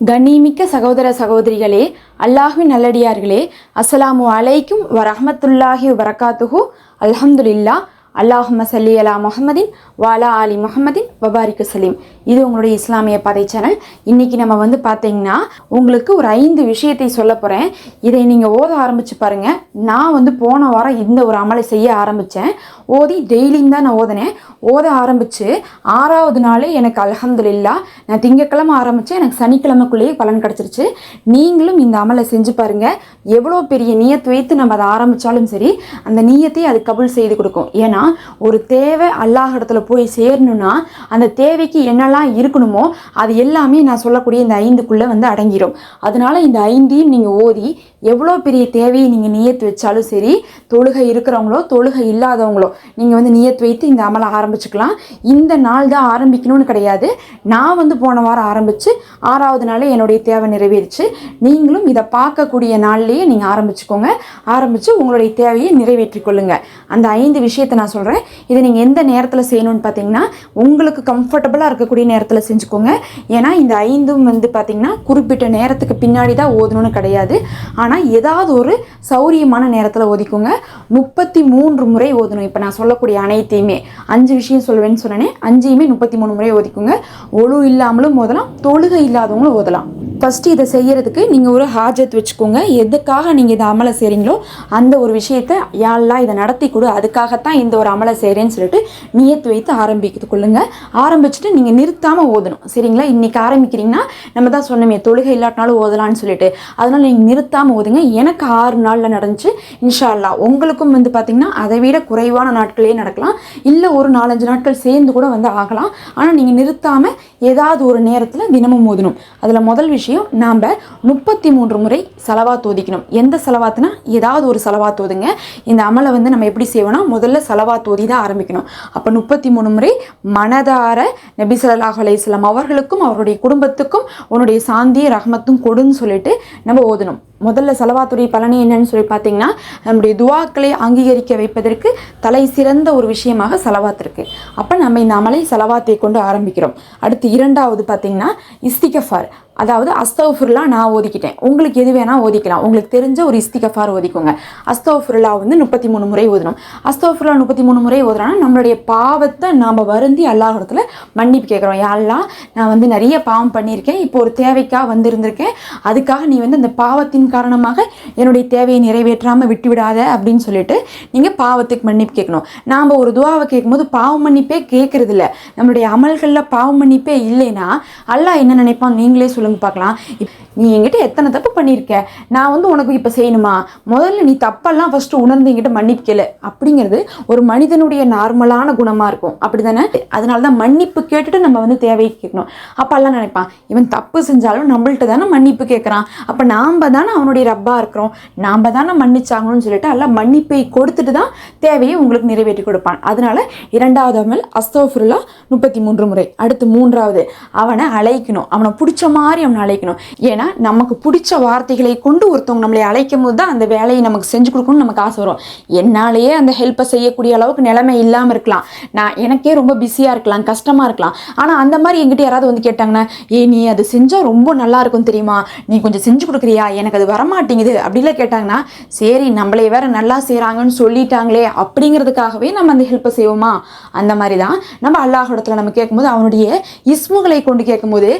கண்ணிமிக்க சகோதர சகோதரிகளே அல்லாஹ்வின் நல்லடியார்களே அஸ்ஸலாமு அலைக்கும் வரஹமத்துல்லாஹி வரகாத்துஹு அல்ஹம்துலில்லா அல்லாஹும்ம சல்லி அலா முகமதின் வாலா அலி முகமதின் வபாரிக்கு சலீம் இது உங்களுடைய இஸ்லாமிய பாதை சேனல் இன்னைக்கு நம்ம வந்து பார்த்தீங்கன்னா உங்களுக்கு ஒரு ஐந்து விஷயத்தை சொல்ல போகிறேன் இதை நீங்கள் ஓத ஆரம்பிச்சு பாருங்கள் நான் வந்து போன வாரம் இந்த ஒரு அமலை செய்ய ஆரம்பித்தேன் ஓதி டெய்லியும் தான் நான் ஓதினேன். ஓத ஆரம்பித்து ஆறாவது நாள் எனக்கு அல்ஹம்துலில்லா நான் திங்கக்கிழமை ஆரம்பித்தேன் எனக்கு சனிக்கிழமைக்குள்ளேயே பலன் கிடச்சிருச்சு. நீங்களும் இந்த அமலை செஞ்சு பாருங்கள் எவ்வளோ பெரிய நீயத்து வைத்து நம்ம அதை ஆரம்பித்தாலும் சரி அந்த நீயத்தை அது கபுல் செய்து கொடுக்கும். ஏன்னா ஒரு தேவை அல்லாஹ் இடத்துல போய் சேரணும்னா அந்த தேவைக்கு என்னெல்லாம் இருக்கணுமோ அது எல்லாமே நான் சொல்லக்கூடிய இந்த ஐந்துக்குள்ளே வந்து அடங்கிடும் அதனால இந்த ஐந்தையும் நீங்கள் ஓதி எவ்வளோ பெரிய தேவையை நீங்கள் நியத்து வச்சாலும் சரி தொழுகை இருக்கிறவங்களோ தொழுகை இல்லாதவங்களோ நீங்கள் வந்து நியத்து வைத்து இந்த அமலை ஆரம்பிச்சுக்கலாம். இந்த நாள் தான் ஆரம்பிக்கணும்னு கிடையாது. நான் வந்து போன வாரம் ஆரம்பித்து ஆறாவது நாளே என்னுடைய தேவை நிறைவேறிச்சு. நீங்களும் இதை பார்க்கக்கூடிய நாள்லேயே நீங்கள் ஆரம்பிச்சுக்கோங்க. ஆரம்பித்து உங்களுடைய தேவையை நிறைவேற்றி கொள்ளுங்கள் அந்த ஐந்து விஷயத்தை நான் சொல்கிறேன் இதை நீங்கள் எந்த நேரத்தில் செய்யணும்னு பார்த்தீங்கன்னா உங்களுக்கு கம்ஃபர்டபுளாக இருக்கக்கூடிய நேரத்தில் செஞ்சுக்கோங்க. ஏன்னா இந்த ஐந்தும் வந்து பார்த்தீங்கன்னா குறிப்பிட்ட நேரத்துக்கு பின்னாடி தான் ஓதணும்னு கிடையாது. ஆனால் ஏதாவது ஒரு சௌரியமான நேரத்தில் ஓதிக்கோங்க. முப்பத்தி மூன்று முறை ஓதணும். இப்போ நான் சொல்லக்கூடிய அனைத்தையுமே அஞ்சு விஷயம் சொல்லுவேன்னு சொன்னேனே அஞ்சையுமே முப்பத்தி மூணு முறை ஓதிக்கோங்க. ஒழு இல்லாமலும் ஓதலாம் தொழுகை இல்லாதவங்களும் ஓதலாம். ஃபஸ்ட்டு இதை செய்கிறதுக்கு நீங்கள் ஒரு ஹாஜத் வச்சுக்கோங்க. எதுக்காக நீங்கள் இதை அமலை செய்கிறீங்களோ அந்த ஒரு விஷயத்தை யாரெல்லாம் இதை நடத்தி கொடு. அதுக்காகத்தான் இந்த ஒரு அமலை செய்கிறேன்னு சொல்லிட்டு நியத்து வைத்து ஆரம்பிக்கிறது கொள்ளுங்க. ஆரம்பிச்சுட்டு நீங்கள் நிறுத்தாமல் ஓதணும். சரிங்களா? இன்றைக்கி ஆரம்பிக்கிறீங்கன்னா நம்ம தான் சொன்னோமே தொழுகை இல்லாட்டினாலும் ஓதலான்னு சொல்லிட்டு. அதனால் நீங்கள் நிறுத்தாமல் ஓதுங்க. எனக்கு ஆறு நாளில் நடந்துச்சு. இன்ஷால்லா உங்களுக்கும் வந்து பார்த்திங்கன்னா அதை விட குறைவான நாட்களே நடக்கலாம். இல்லை ஒரு நாலஞ்சு நாட்கள் சேர்ந்து கூட வந்து ஆகலாம். ஆனால் நீங்கள் நிறுத்தாமல் ஏதாவது ஒரு நேரத்தில் தினமும் ஓதணும். அதில் முதல் விஷயம் நாம் முப்பத்தி மூன்று முறை செலவாத் ஓதிக்கணும் எந்த செலவாத்துனா ஏதாவது ஒரு செலவாத் ஓதுங்க இந்த அமலை வந்து நம்ம எப்படி செய்வோம்னா முதல்ல செலவாத் ஓதி தான் ஆரம்பிக்கணும். அப்போ முப்பத்தி மூணு முறை மனதார நபிசல்லாஹ் அலையம் அவர்களுக்கும் அவருடைய குடும்பத்துக்கும் உன்னுடைய சாந்தி ரஹமத்தும் கொடுன்னு சொல்லிட்டு நம்ம ஓதணும். முதல்ல செலவாத்துடைய பலனே என்னன்னு சொல்லி பார்த்தீங்கன்னா நம்முடைய துவாக்களை அங்கீகரிக்க வைப்பதற்கு தலை சிறந்த ஒரு விஷயமாக செலவாத் இருக்கு அப்போ நம்ம இந்த அமலை செலவாத்தை கொண்டு ஆரம்பிக்கிறோம். அடுத்து இரண்டாவது பார்த்தீங்கன்னா இஸ்திகஃபார். அதாவது அஸ்தோஃபுல்லா நான் ஓதிக்கிட்டேன். உங்களுக்கு எது வேணால் ஓதிக்கலாம். உங்களுக்கு தெரிஞ்ச ஒரு இஸ்திகஃபார் ஓதிக்கோங்க. அஸ்தோஃபுர்லா வந்து முப்பத்தி மூணு முறை ஓதணும். அஸ்தோஃபுர்லா முப்பத்தி மூணு முறை ஓதுனா நம்மளுடைய பாவத்தை நாம் வருந்தி அல்லாஹிடத்துல மன்னிப்பு கேட்குறோம். யாரெல்லாம் நான் வந்து நிறைய பாவம் பண்ணியிருக்கேன். இப்போ ஒரு தேவைக்காக வந்திருந்திருக்கேன். அதுக்காக நீ வந்து அந்த பாவத்தின் காரணமாக என்னுடைய தேவையை நிறைவேற்றாமல் விட்டுவிடாத அப்படின்னு சொல்லிட்டு நீங்கள் பாவத்துக்கு மன்னிப்பு கேட்கணும். நாம் ஒரு துவாவை கேட்கும்போது பாவ மன்னிப்பே கேட்கறது இல்ல நம்மளுடைய அமல்களில் பாவ மன்னிப்பே இல்லைன்னா அல்லாஹ் என்ன நினைப்பான்? நீங்களே சொல்லுங்க பார்க்கலாம். நீ என்கிட்ட எத்தனை தப்பு பண்ணியிருக்க? நான் வந்து உனக்கு இப்போ செய்யணுமா? முதல்ல நீ தப்பெல்லாம் ஃபஸ்ட்டு உணர்ந்து என்கிட்ட மன்னிக்கல அப்படிங்கிறது ஒரு மனிதனுடைய நார்மலான குணமாக இருக்கும். அப்படி தானே அதனால தான் மன்னிப்பு கேட்டுட்டு நம்ம வந்து தேவையை கேட்கணும். அப்போல்லாம் நினைப்பான் இவன் தப்பு செஞ்சாலும் நம்மள்ட்ட தானே மன்னிப்பு கேட்குறான். அப்போ நாம் தானே அவனுடைய ரப்பாக இருக்கிறோம். நாம் தானே மன்னிச்சாங்கன்னு சொல்லிட்டு எல்லாம் மன்னிப்பை கொடுத்துட்டு தான் தேவையை உங்களுக்கு நிறைவேற்றி கொடுப்பான். அதனால இரண்டாவது அமல் அஸ்தோஃபுல்லா முப்பத்தி மூன்று முறை. அடுத்து மூன்றாவது அவனை அழைக்கணும். அவனை பிடிச்ச மாதிரி அவனை அழைக்கணும். ஏன்னா நமக்கு பிடிச்ச வார்த்தைகளை கொண்டு ஒருத்தவங்க நம்மளை அழைக்கும் போது தான் அந்த வேலையை நமக்கு செஞ்சு கொடுக்கணும்னு நமக்கு ஆசை வரும். என்னாலேயே அந்த ஹெல்ப்பை செய்யக்கூடிய அளவுக்கு நிலைமை இல்லாமல் இருக்கலாம். நான் எனக்கே ரொம்ப பிஸியாக இருக்கலாம் கஷ்டமாக இருக்கலாம். ஆனால் அந்த மாதிரி எங்கிட்ட யாராவது வந்து கேட்டாங்கன்னா ஏ நீ அது செஞ்சால் ரொம்ப நல்லா இருக்கும் தெரியுமா? நீ கொஞ்சம் செஞ்சு கொடுக்குறியா? எனக்கு அது வரமாட்டேங்குது. அப்படிலாம் கேட்டாங்கன்னா சரி நம்மளே வேற நல்லா செய்கிறாங்கன்னு சொல்லிட்டாங்களே அப்படிங்கிறதுக்காகவே நம்ம அந்த ஹெல்ப்பை செய்வோமா? அந்த மாதிரி தான் நம்ம அல்லாஹிடத்துல நம்ம கேட்கும்போது அவனுடைய இஸ்முகளை கொண்டு கேட்கும்போது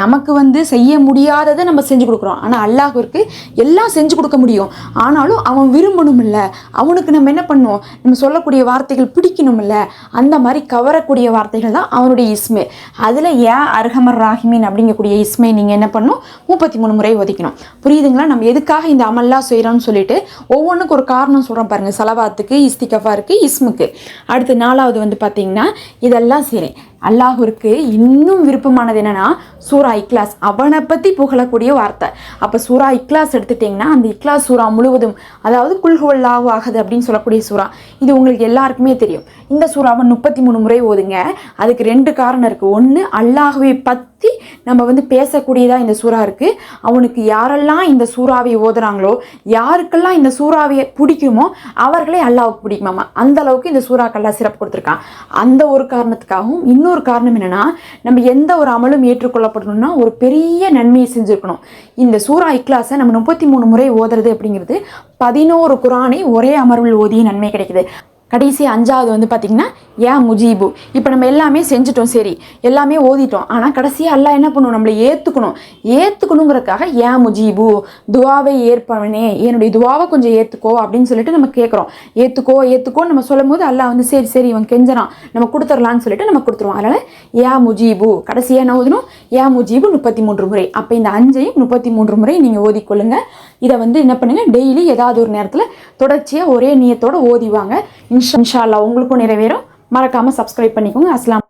நமக்கு வந்து செய்ய முடியாததை நம்ம நம்ம செஞ்சு கொடுக்குறோம். ஆனால் அல்லாஹ்விற்கு எல்லாம் செஞ்சு கொடுக்க முடியும். ஆனாலும் அவன் விரும்பணும் இல்லை அவனுக்கு நம்ம என்ன பண்ணுவோம்? நம்ம சொல்லக்கூடிய வார்த்தைகள் பிடிக்கணும் இல்லை அந்த மாதிரி கவரக்கூடிய வார்த்தைகள் தான் அவனுடைய இஸ்மே. அதில் ஏன் அர்ஹமர் ராஹிமின் அப்படிங்கக்கூடிய இஸ்மை நீங்கள் என்ன பண்ணணும் முப்பத்தி மூணு முறை ஒதுக்கணும். புரியுதுங்களா? நம்ம எதுக்காக இந்த அமல்லாம் செய்கிறோம்னு சொல்லிட்டு ஒவ்வொன்றுக்கு ஒரு காரணம் சொல்கிறோம் பாருங்கள் சலவாத்துக்கு இஸ்திகஃபாருக்கு இஸ்முக்கு. அடுத்து நாலாவது வந்து பார்த்திங்கன்னா இதெல்லாம் சரி அல்லாஹுருக்கு இன்னும் விருப்பமானது என்னன்னா சூரா இக்லாஸ். அவனை பற்றி புகழக்கூடிய வார்த்தை. அப்போ சூரா இக்லாஸ் எடுத்துட்டிங்கன்னா அந்த இக்லாஸ் சூரா முழுவதும் அதாவது குல்ஹுவல்லாஹு ஆகுது அப்படின்னு சொல்லக்கூடிய சூரா இது உங்களுக்கு எல்லாருக்குமே தெரியும். இந்த சூறாவை முப்பத்தி மூணு முறை ஓதுங்க. அதுக்கு ரெண்டு காரணம் இருக்குது ஒன்று அல்லாஹுவை பற்றி நம்ம வந்து பேசக்கூடியதாக இந்த சூறா இருக்குது அவனுக்கு யாரெல்லாம் இந்த சூறாவை ஓதுறாங்களோ யாருக்கெல்லாம் இந்த சூறாவை பிடிக்குமோ அவர்களே அல்லாவுக்கு பிடிக்குமாமா. அந்த அளவுக்கு இந்த சூறாக்கெல்லாம் சிறப்பு கொடுத்துருக்கான். அந்த ஒரு காரணத்துக்காகவும் இன்னும் இன்னொரு காரணம் என்னன்னா நம்ம எந்த ஒரு அமலும் ஏற்றுக்கொள்ளப்படணும்னா ஒரு பெரிய நன்மையை செஞ்சுருக்கணும். இந்த சூரா இக்லாஸை நம்ம முப்பத்தி மூணு முறை ஓதுறது அப்படிங்கிறது பதினோரு குரானை ஒரே அமர்வில் ஓதிய நன்மை கிடைக்குது. கடைசி அஞ்சாவது வந்து பார்த்திங்கன்னா ஏன் முஜீபு. இப்போ நம்ம எல்லாமே செஞ்சுட்டோம் சரி. எல்லாமே ஓதிட்டோம். ஆனால் கடைசியாக எல்லாம் என்ன பண்ணுவோம் நம்மளை ஏற்றுக்கணும் ஏற்றுக்கணுங்கிறதுக்காக ஏன் முஜீபு துவாவை ஏற்பவனே. என்னுடைய துவாவை கொஞ்சம் ஏற்றுக்கோ அப்படின்னு சொல்லிட்டு நம்ம கேட்குறோம் ஏற்றுக்கோ ஏற்றுக்கோ நம்ம சொல்லும் போது அல்லாஹ் வந்து சரி சரி இவன் கெஞ்சறான். நம்ம கொடுத்துடலான்னு சொல்லிட்டு நம்ம கொடுத்துருவோம். அதனால் ஏன் முஜீபு. கடைசியாக என்ன ஓதணும்? ஏன் முஜீபு முப்பத்தி மூன்று முறை. அப்போ இந்த அஞ்சையும் முப்பத்தி மூன்று முறை நீங்கள் ஓதிக்கொள்ளுங்க. இதை வந்து என்ன பண்ணுங்கள் டெய்லி ஏதாவது ஒரு நேரத்தில் தொடர்ச்சியாக ஒரே நீயத்தோடு ஓதிவாங்க. இன்ஷா இன்ஷா அல்லாஹ் உங்களுக்கும் நிறைவேறும். மறக்காமல் சப்ஸ்கிரைப் பண்ணிக்கோங்க. அஸ்லாம்